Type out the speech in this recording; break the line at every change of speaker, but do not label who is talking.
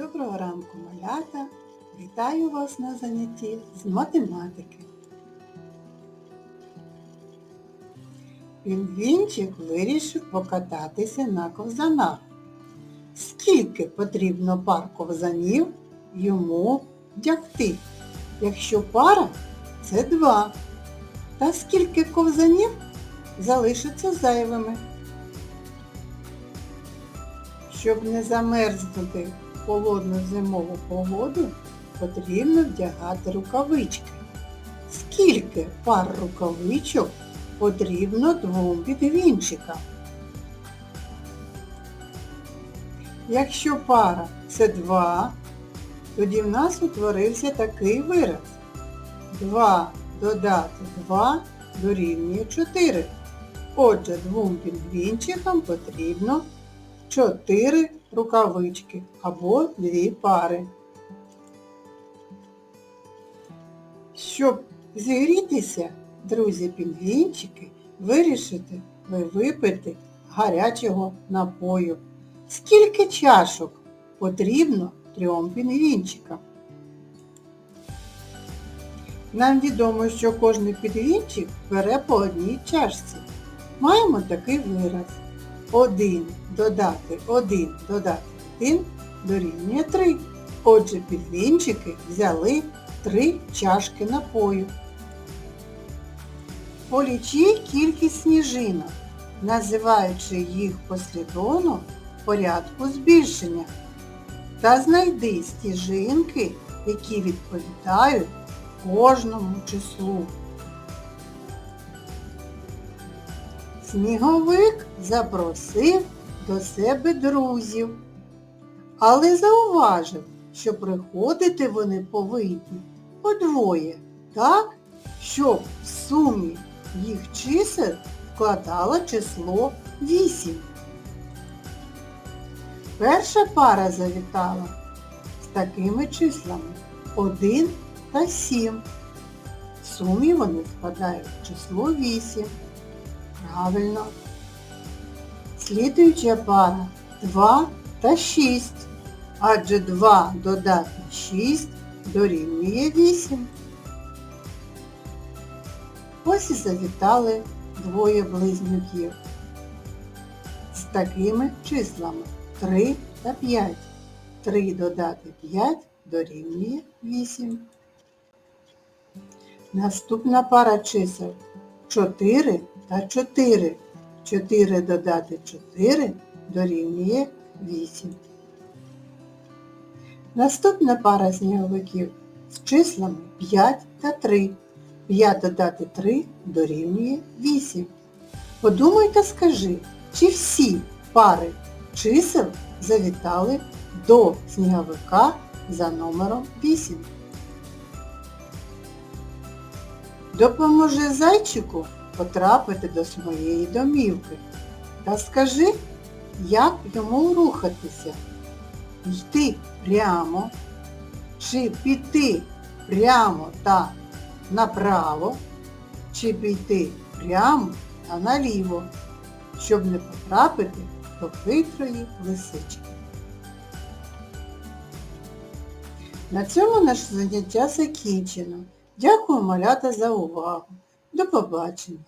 Доброго ранку, малята! Вітаю вас на занятті з математики. Пінгвінчик вирішив покататися на ковзанах. Скільки потрібно пар ковзанів йому вдягти? Якщо пара це два. Та скільки ковзанів залишаться зайвими? Щоб не замерзнути холодну зимову погоду, потрібно вдягати рукавички. Скільки пар рукавичок потрібно двом підвінчикам? Якщо пара це два, тоді в нас утворився такий вираз. 2 додати 2 дорівнює 4. Отже, двом пінгвінчикам потрібно 4 рукавички або 2 пари. Щоб зігрітися, друзі пінгвінчики, вирішите ви випити гарячого напою. Скільки чашок потрібно трьом пінгвінчикам? Нам відомо, що кожний підвінчик бере по одній чашці. Маємо такий вираз. 1 додати 1 додати 1 дорівнює 3. Отже, підвінчики взяли 3 чашки напою. Полічи кількість сніжинок, називаючи їх послідовно в порядку збільшення. Та знайди стіжинки, які відповідають кожному числу. Сніговик запросив до себе друзів, але зауважив, що приходити вони повинні подвоє, так, щоб в сумі їх чисел вкладало число 8. Перша пара завітала з такими числами 1 та 7. В сумі вони складають число 8. Правильно. Слідуюча пара 2 та 6. Адже 2 додати 6 дорівнює 8. Ось і завітали двоє близнюків з такими числами 3 та 5. 3 додати 5 дорівнює 8. Наступна пара чисел 4 та 4. 4 додати 4 дорівнює 8. Наступна пара сніговиків з числами 5 та 3. 5 додати 3 дорівнює 8. Подумай та скажи, чи всі пари чисел завітали до сніговика за номером 8. Допоможи зайчику потрапити до своєї домівки. Та скажи, як йому рухатися. Йти прямо, чи піти прямо та направо, чи піти прямо та наліво, щоб не потрапити до хитрої лисички. На цьому наше заняття закінчено. Дякую, малята, за увагу. До побачення!